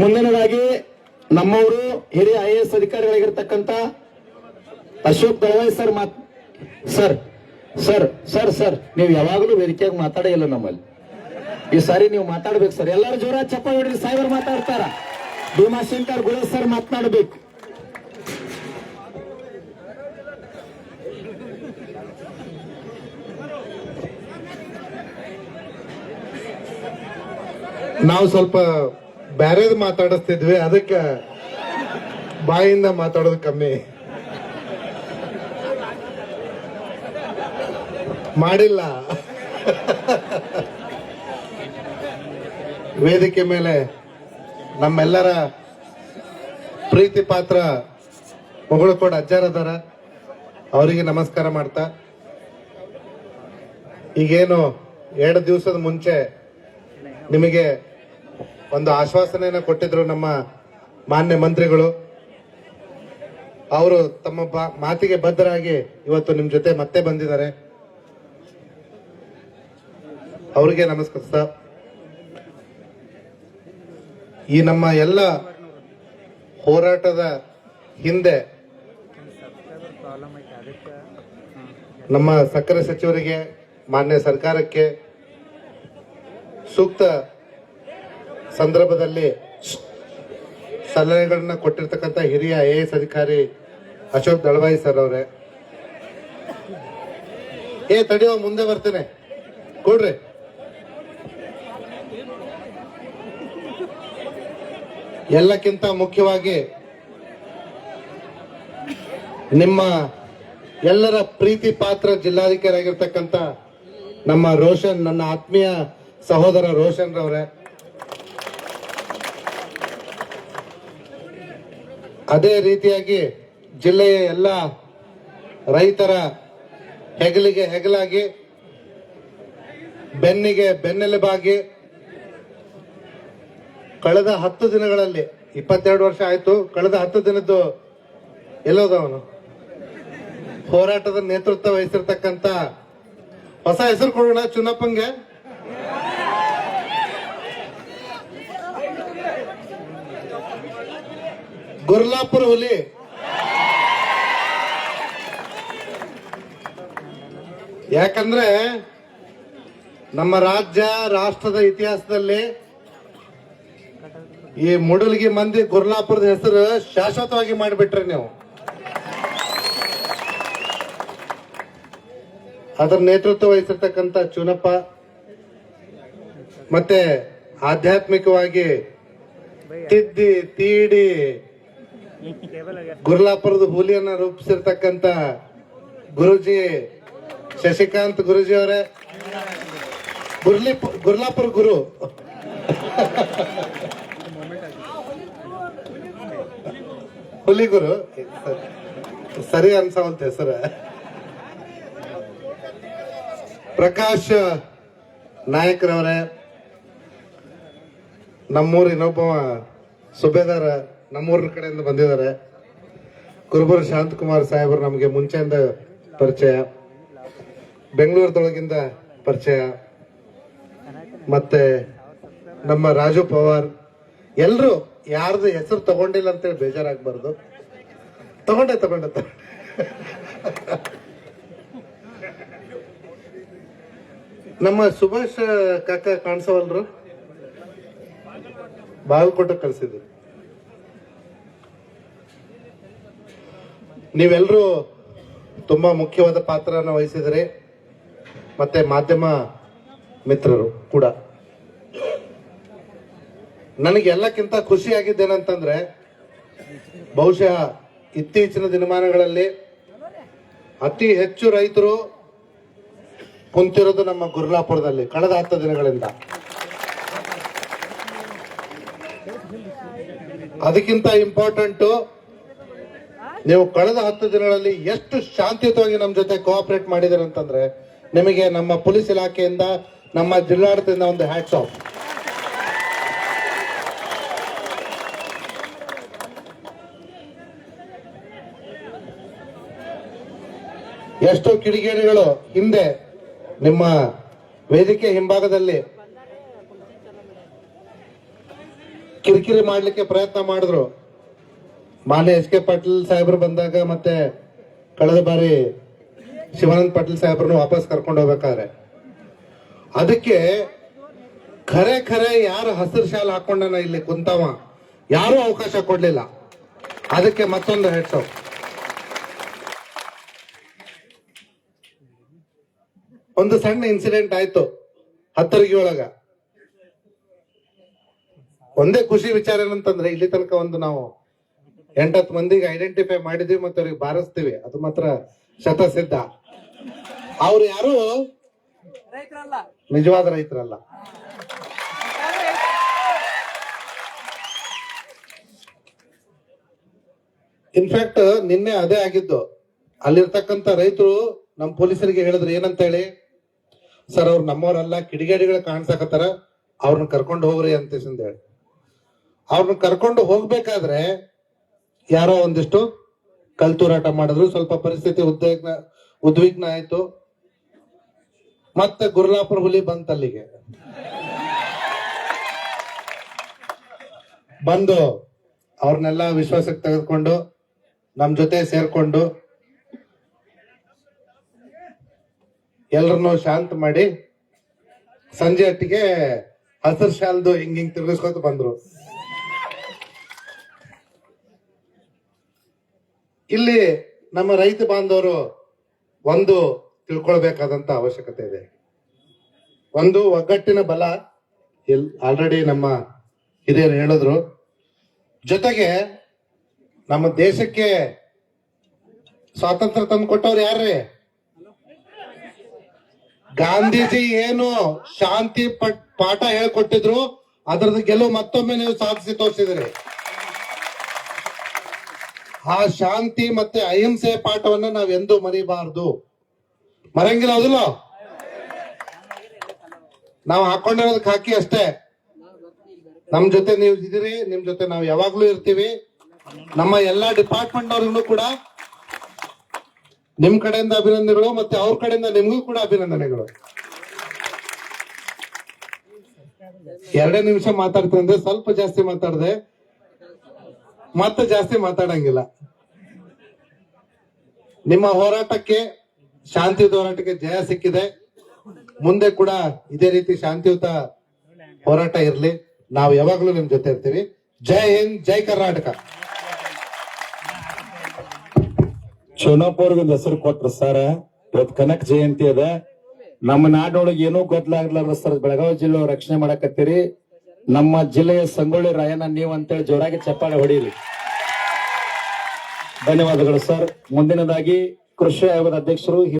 ಮುಂದಿನದಾಗಿ ನಮ್ಮವರು ಹಿರಿಯ I S ಅಧಿಕಾರಿಗಳಾಗಿರ್ತಕ್ಕಂಥ ಅಶೋಕ್ ದಳವಾಯಿ ಸರ್ ಮಾತ್, ಸರ್ ಸರ್ ಸರ್ ಸರ್, ನೀವು ಯಾವಾಗಲೂ ವೇದಿಕೆಯಾಗಿ ಮಾತಾಡೇ ಇಲ್ಲ ನಮ್ಮಲ್ಲಿ. ಈ ಸಾರಿ ನೀವು ಮಾತಾಡ್ಬೇಕು ಸರ್. ಎಲ್ಲರೂ ಜೋರ ಚಪ್ಪ ಹೊಡ್ರಿ, ಸಾಹೇಬರು ಮಾತಾಡ್ತಾರ. ಭೀಮಾಶಂಕರ್ ಗುರು ಸರ್ ಮಾತನಾಡ್ಬೇಕು. ನಾವು ಸ್ವಲ್ಪ ಬ್ಯಾರೇದ್ ಮಾತಾಡಿಸ್ತಿದ್ವಿ, ಅದಕ್ಕೆ ಬಾಯಿಂದ ಮಾತಾಡೋದು ಕಮ್ಮಿ. ಮಾಡಿಲ್ಲ. ವೇದಿಕೆ ಮೇಲೆ ನಮ್ಮೆಲ್ಲರ ಪ್ರೀತಿ ಪಾತ್ರ ಮಗಳು ಕೂಡ ಅಜ್ಜಾರದಾರ, ಅವರಿಗೆ ನಮಸ್ಕಾರ ಮಾಡ್ತಾ. ಈಗೇನು ಎರಡು ದಿವಸದ ಮುಂಚೆ ನಿಮಗೆ ಒಂದು ಆಶ್ವಾಸನೆಯನ್ನು ಕೊಟ್ಟಿದ್ರು ನಮ್ಮ ಮಾನ್ಯ ಮಂತ್ರಿಗಳು. ಅವರು ತಮ್ಮ ಮಾತಿಗೆ ಬದ್ಧರಾಗಿ ಇವತ್ತು ನಿಮ್ ಜೊತೆ ಮತ್ತೆ ಬಂದಿದ್ದಾರೆ. ಅವರಿಗೆ ನಮಸ್ಕರಿಸ್ತಾ ಈ ನಮ್ಮ ಎಲ್ಲ ಹೋರಾಟದ ಹಿಂದೆ ನಮ್ಮ ಸಕ್ಕರೆ ಸಚಿವರಿಗೆ, ಮಾನ್ಯ ಸರ್ಕಾರಕ್ಕೆ ಸೂಕ್ತ ಸಂದರ್ಭದಲ್ಲಿ ಸಲಹೆಗಳನ್ನ ಕೊಟ್ಟಿರ್ತಕ್ಕಂಥ ಹಿರಿಯ ಐ ಎಸ್ ಅಧಿಕಾರಿ ಅಶೋಕ್ ದಳವಾಯಿ ಸರ್ ಅವರೇ. ಏ, ತಡಿಯೋ, ಮುಂದೆ ಬರ್ತೇನೆ. ಕೊಡ್ರಿ. ಎಲ್ಲಕ್ಕಿಂತ ಮುಖ್ಯವಾಗಿ ನಿಮ್ಮ ಎಲ್ಲರ ಪ್ರೀತಿ ಪಾತ್ರ ಜಿಲ್ಲಾಧಿಕಾರಿ ಆಗಿರ್ತಕ್ಕಂಥ ನಮ್ಮ ರೋಷನ್, ನನ್ನ ಆತ್ಮೀಯ ಸಹೋದರ ರೋಷನ್ ರವರೇ. ಅದೇ ರೀತಿಯಾಗಿ ಜಿಲ್ಲೆಯ ಎಲ್ಲ ರೈತರ ಹೆಗಲಿಗೆ ಹೆಗಲಾಗಿ, ಬೆನ್ನಿಗೆ ಬೆನ್ನೆಲುಬಾಗಿ, ಕಳೆದ ಹತ್ತು ದಿನಗಳಲ್ಲಿ, ಇಪ್ಪತ್ತೆರಡು ವರ್ಷ ಆಯ್ತು, ಕಳೆದ ಹತ್ತು ದಿನದ್ದು ಎಲ್ಲೋದವನು ಹೋರಾಟದ ನೇತೃತ್ವ ವಹಿಸಿರ್ತಕ್ಕಂಥ ಹೊಸ ಹೆಸರು ಕೊಡೋಣ ಚುನಪ್ಪಂಗೆ ಗುರ್ಲಾಪುರ ಹುಲಿ ಯಾಕಂದ್ರೆ ನಮ್ಮ ರಾಜ್ಯ, ರಾಷ್ಟ್ರದ ಇತಿಹಾಸದಲ್ಲಿ ಈ ಮುಡಲ್ಗಿ ಮಂದಿ ಗುರ್ಲಾಪುರದ ಹೆಸರು ಶಾಶ್ವತವಾಗಿ ಮಾಡಿಬಿಟ್ರಿ ನೀವು. ಅದರ ನೇತೃತ್ವ ವಹಿಸಿರ್ತಕ್ಕಂಥ ಚುನಪ್ಪ ಮತ್ತೆ ಆಧ್ಯಾತ್ಮಿಕವಾಗಿ ತಿದ್ದಿ, ತೀಡಿ ಗುರ್ಲಾಪುರದ ಹುಲಿಯನ್ನ ರೂಪಿಸಿರ್ತಕ್ಕಂತ ಗುರುಜಿ ಶಶಿಕಾಂತ್ ಗುರುಜಿ ಅವರೇ. ಗುರ್ಲಿ ಗುರ್ಲಾಪುರ ಗುರು. ಹುಲಿ ಗುರು. ಸರಿ ಅನ್ಸವಂತೆ ಸರ ಪ್ರಕಾಶ್ ನಾಯಕರವರೇ. ನಮ್ಮೂರಿನೊಬ್ಬ ಸುಬೇದಾರ ನಮ್ಮೂರ ಕಡೆಯಿಂದ ಬಂದಿದ್ದಾರೆ. ಕುರುಬರ ಶಾಂತಕುಮಾರ್ ಸಾಹೇಬರು ನಮಗೆ ಮುಂಚೆಯಿಂದ ಪರಿಚಯ. ಬೆಂಗಳೂರದೊಳಗಿಂದ ಪರಿಚಯ. ಮತ್ತೆ ನಮ್ಮ ರಾಜು ಪವಾರ್. ಎಲ್ಲರೂ ಯಾರ್ದು ಹೆಸರು ತಗೊಂಡಿಲ್ಲ ಅಂತೇಳಿ ಬೇಜಾರಾಗಬಾರ್ದು. ತಗೊಂಡೆ ತಗೊಂಡೆ ತಗೊಂಡೆ. ನಮ್ಮ ಸುಭಾಷ್ ಕಾಕ ಕಾಣಿಸವಲ್ರು? ಬಾಗಲಕೋಟೆ ಕಳ್ಸಿದ್ರು ನೀವೆಲ್ಲರೂ ತುಂಬ ಮುಖ್ಯವಾದ ಪಾತ್ರನ ವಹಿಸಿದರೆ. ಮತ್ತೆ ಮಾಧ್ಯಮ ಮಿತ್ರರು ಕೂಡ. ನನಗೆ ಎಲ್ಲಕ್ಕಿಂತ ಖುಷಿ ಆಗಿದ್ದೇನಂತಂದ್ರೆ ಬಹುಶಃ ಇತ್ತೀಚಿನ ದಿನಮಾನಗಳಲ್ಲಿ ಅತಿ ಹೆಚ್ಚು ರೈತರು ಕುಂತಿರೋದು ನಮ್ಮ ಗುರ್ಲಾಪುರದಲ್ಲಿ ಕಳೆದ ಹತ್ತು ದಿನಗಳಿಂದ. ಅದಕ್ಕಿಂತ ಇಂಪಾರ್ಟೆಂಟ್ ನೀವು ಕಳೆದ ಹತ್ತು ದಿನಗಳಲ್ಲಿ ಎಷ್ಟು ಶಾಂತಿಯುತವಾಗಿ ನಮ್ಮ ಜೊತೆ ಕೋಆಪರೇಟ್ ಮಾಡಿದಿರ ಅಂತಂದ್ರೆ ನಿಮಗೆ ನಮ್ಮ ಪೊಲೀಸ್ ಇಲಾಖೆಯಿಂದ, ನಮ್ಮ ಜಿಲ್ಲಾಡಳಿತದಿಂದ ಒಂದು ಹ್ಯಾಟ್ಸ್ ಆಫ್ ಎಷ್ಟೋ ಕಿಡಿಗೇಡಿಗಳು ಹಿಂದೆ ನಿಮ್ಮ ವೇದಿಕೆ ಹಿಂಭಾಗದಲ್ಲಿ ಕಿರಿಕಿರಿ ಮಾಡಲಿಕ್ಕೆ ಮಾಡ್ಲಿಕ್ಕೆ ಪ್ರಯತ್ನ ಮಾಡಿದ್ರು. ಮಾನ್ಯ ಎಚ್ ಕೆ ಪಾಟೀಲ್ ಸಾಹೇಬರು ಬಂದಾಗ ಮತ್ತೆ ಕಳೆದ ಬಾರಿ ಶಿವಾನಂದ್ ಪಾಟೀಲ್ ಸಾಹೇಬ್ರನ್ನು ವಾಪಸ್ ಕರ್ಕೊಂಡು ಹೋಗ್ಬೇಕಾದ್ರೆ. ಅದಕ್ಕೆ ಖರೆ ಖರೆ ಯಾರು ಹಸಿರು ಶಾಲ್ ಹಾಕೊಂಡನ ಇಲ್ಲಿ ಕುಂತವ? ಯಾರು ಅವಕಾಶ ಕೊಡ್ಲಿಲ್ಲ. ಅದಕ್ಕೆ ಮತ್ತೊಂದು ಹೆಡ್ಸ್ ಒಂದು ಸಣ್ಣ ಇನ್ಸಿಡೆಂಟ್ ಆಯ್ತು ಹತ್ತರಿಗೆ ಒಳಗ ಒಂದೇ ಖುಷಿ ವಿಚಾರ ಏನಂತಂದ್ರೆ ಇಲ್ಲಿ ತನಕ ಒಂದು ನಾವು ಎಂಟತ್ತು ಮಂದಿಗೆ ಐಡೆಂಟಿಫೈ ಮಾಡಿದ್ವಿ ಮತ್ತೆ ಅವ್ರಿಗೆ ಬಾರಿಸ್ತೀವಿ. ಅದು ಮಾತ್ರ ಶತಸಿದ್ಧ. ಅವ್ರು ಯಾರು? ರೈತರಲ್ಲ. ನಿಜವಾದ ರೈತರಲ್ಲ. ಇನ್ಫ್ಯಾಕ್ಟ್ ನಿನ್ನೆ ಅದೇ ಆಗಿದ್ದು. ಅಲ್ಲಿರ್ತಕ್ಕಂತ ರೈತರು ನಮ್ಮ ಪೊಲೀಸರಿಗೆ ಹೇಳಿದ್ರು ಏನಂತ ಹೇಳಿ ಸರ್ ಅವ್ರು ನಮ್ಮವರೆಲ್ಲ ಕಿಡಿಗೇಡಿಗಳು ಕಾಣಿಸಕತ್ತಾರ. ಅವ್ರನ್ನ ಕರ್ಕೊಂಡು ಹೋಗ್ರಿ ಅಂತ ಹೇಳಿ ಅವ್ರನ್ನ ಕರ್ಕೊಂಡು ಹೋಗ್ಬೇಕಾದ್ರೆ ಯಾರೋ ಒಂದಿಷ್ಟು ಕಲ್ತೂರಾಟ ಮಾಡಿದ್ರು. ಸ್ವಲ್ಪ ಪರಿಸ್ಥಿತಿ ಉದ್ವಿಗ್ನ ಉದ್ವಿಗ್ನ ಆಯ್ತು. ಮತ್ತೆ ಗುರುಲಾಪುರ ಹುಲಿ ಬಂತ ಅಲ್ಲಿಗೆ. ಬಂದು ಅವ್ರನ್ನೆಲ್ಲ ವಿಶ್ವಾಸಕ್ಕೆ ತೆಗೆದುಕೊಂಡು, ನಮ್ ಜೊತೆ ಸೇರ್ಕೊಂಡು, ಎಲ್ರನ್ನೂ ಶಾಂತ ಮಾಡಿ, ಸಂಜೆ ಹೊತ್ತಿಗೆ ಹಸಿರು ಶಾಲ್ದು ಹಿಂಗ್ ಹಿಂಗ್ ತಿರ್ಗಿಸ್ಕೊತ ಬಂದ್ರು. ಇಲ್ಲಿ ನಮ್ಮ ರೈತ ಬಾಂಧವರು ಒಂದು ತಿಳ್ಕೊಳ್ಬೇಕಾದಂತ ಅವಶ್ಯಕತೆ ಇದೆ. ಒಂದು ಒಗ್ಗಟ್ಟಿನ ಬಲ ಎಲ್ ಆಲ್ರೆಡಿ ನಮ್ಮ ಹಿರಿಯರು ಹೇಳಿದ್ರು. ಜೊತೆಗೆ ನಮ್ಮ ದೇಶಕ್ಕೆ ಸ್ವಾತಂತ್ರ್ಯ ತಂದು ಕೊಟ್ಟವ್ರು ಯಾರ್ರಿ? ಗಾಂಧೀಜಿ ಏನು ಶಾಂತಿ ಪಾಠ ಹೇಳ್ಕೊಟ್ಟಿದ್ರು ಅದರದ ಗೆಲುವು ಮತ್ತೊಮ್ಮೆ ನೀವು ಸಾಧಿಸಿ ತೋರಿಸಿದ್ರಿ. ಆ ಶಾಂತಿ ಮತ್ತೆ ಅಹಿಂಸೆ ಪಾಠವನ್ನ ನಾವ್ ಎಂದೂ ಮರಿಬಾರ್ದು. ಮರಂಗಿಲ್ಲ ಅದಿಲ್ಲ ನಾವು ಹಾಕೊಂಡಿರೋದಕ್ಕೆ ಹಾಕಿ ಅಷ್ಟೇ. ನಮ್ ಜೊತೆ ನೀವು ಇದ್ದೀರಿ, ನಿಮ್ ಜೊತೆ ನಾವು ಯಾವಾಗ್ಲೂ ಇರ್ತೀವಿ. ನಮ್ಮ ಎಲ್ಲಾ ಡಿಪಾರ್ಟ್ಮೆಂಟ್ ಅವ್ರಿಗೂ ಕೂಡ ನಿಮ್ ಕಡೆಯಿಂದ ಅಭಿನಂದನೆಗಳು ಮತ್ತೆ ಅವ್ರ ಕಡೆಯಿಂದ ನಿಮ್ಗೂ ಕೂಡ ಅಭಿನಂದನೆಗಳು. ಎರಡೇ ನಿಮಿಷ ಮಾತಾಡ್ತಂದ್ರೆ ಸ್ವಲ್ಪ ಜಾಸ್ತಿ ಮಾತಾಡ್ದೆ. ಮತ್ತೆ ಜಾಸ್ತಿ ಮಾತಾಡಂಗಿಲ್ಲ. ನಿಮ್ಮ ಹೋರಾಟಕ್ಕೆ, ಶಾಂತಿ ಹೋರಾಟಕ್ಕೆ ಜಯ ಸಿಕ್ಕಿದೆ. ಮುಂದೆ ಕೂಡ ಇದೇ ರೀತಿ ಶಾಂತಿಯುತ ಹೋರಾಟ ಇರಲಿ. ನಾವು ಯಾವಾಗ್ಲೂ ನಿಮ್ ಜೊತೆ ಇರ್ತೀವಿ. ಜೈ ಹಿಂದ್, ಜೈ ಕರ್ನಾಟಕ. ಅವ್ರಿಗೆ ಹೆಸರು ಕೊಟ್ರು ಸರ್. ಇವತ್ತು ಕನಕ ಜಯಂತಿ ಅದ. ನಮ್ಮ ನಾಡೊಳಗೆ ಏನೂ ಗೊತ್ತಲಾಗ್ಲಾರ ಸರ್. ಬೆಳಗಾವಿ ಜಿಲ್ಲೆ ರಕ್ಷಣೆ ಮಾಡಕತ್ತೀರಿ. ನಮ್ಮ ಜಿಲ್ಲೆಯ ಸಂಗೊಳ್ಳಿ ರಾಯಣ್ಣ, ನೀವು ಅಂತೇಳಿ ಜೋರಾಗಿ ಚಪ್ಪಾಳೆ ಹೊಡೀರಿ ಧನ್ಯವಾದಗಳು ಸರ್. ಮುಂದಿನದಾಗಿ ಕೃಷಿ ಆಯೋಗದ ಅಧ್ಯಕ್ಷರು